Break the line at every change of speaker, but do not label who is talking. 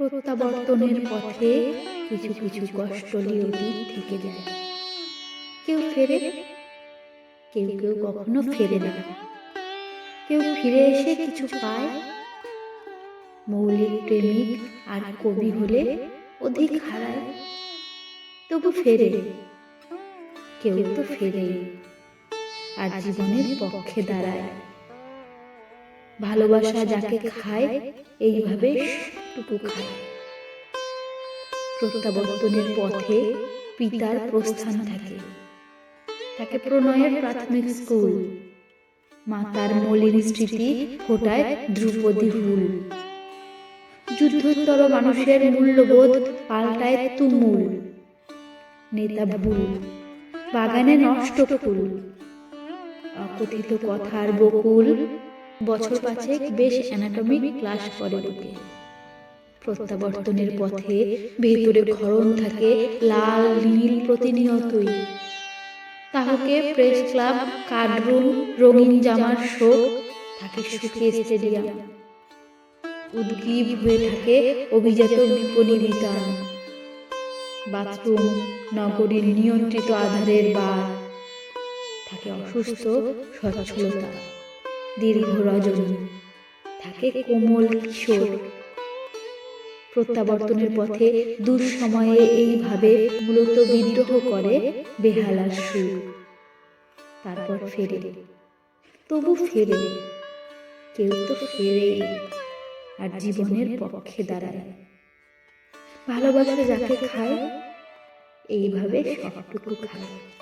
প্রত্যাবর্তনের পথে কিছু কিছু কষ্টলীয় দিন থেকে যায়। কেউ ফেরে, কেউ কেউ কখনো ফেরে না। কেউ ফিরে এসে কিছু পায়। মৌলিক প্রেমিক আর কবি হলে অধিক হারায়। তবু ফেরে, কেউ তো ফেরে আর জীবনের পক্ষে দাঁড়ায়। ভালোবাসা যাকে খায় এইভাবে টুকু খায়। প্রত্যাবর্তনের পথে পিতার প্রস্থান থাকে। তাকে প্রণয়ের প্রাথমিক স্কুল। মাতার মলিন স্মৃতি ফোটায় ধ্রুপদী ফুল যুদ্ধোত্তর মানুষের মূল্যবোধ পাল্টায় তুমুল। নেতা ভুল বাগানে নষ্ট ফুল অকথিত কথার বকুল বছর বেশ ক্লাস করে প্রত্যাবর্তনের পথে ভেতরে থাকে লাল, নীল প্রতিনিয়তই। প্রেস ক্লাব রঙিন জামার থাকে স্টেডিয়াম উদ্গীব হয়ে থাকে অভিজাত বিপণী বাথরুম নগরীর নিয়ন্ত্রিত আধারের বার। থাকে অসুস্থ, সচ্ছলতা। দীর্ঘ রজনী। থাকে কোমল কিশোর। প্রত্যাবর্তনের পথে দুঃসময়ে এইভাবে মূলত বিদ্রোহ করে বেহালার সুর। তারপর ফেরে। তবু ফেরে। কেউ তো ফেরে আর জীবনের পক্ষে দাঁড়ায়। ভালোবাসা যাকে খায়, এইভাবে সবটুকু খায়।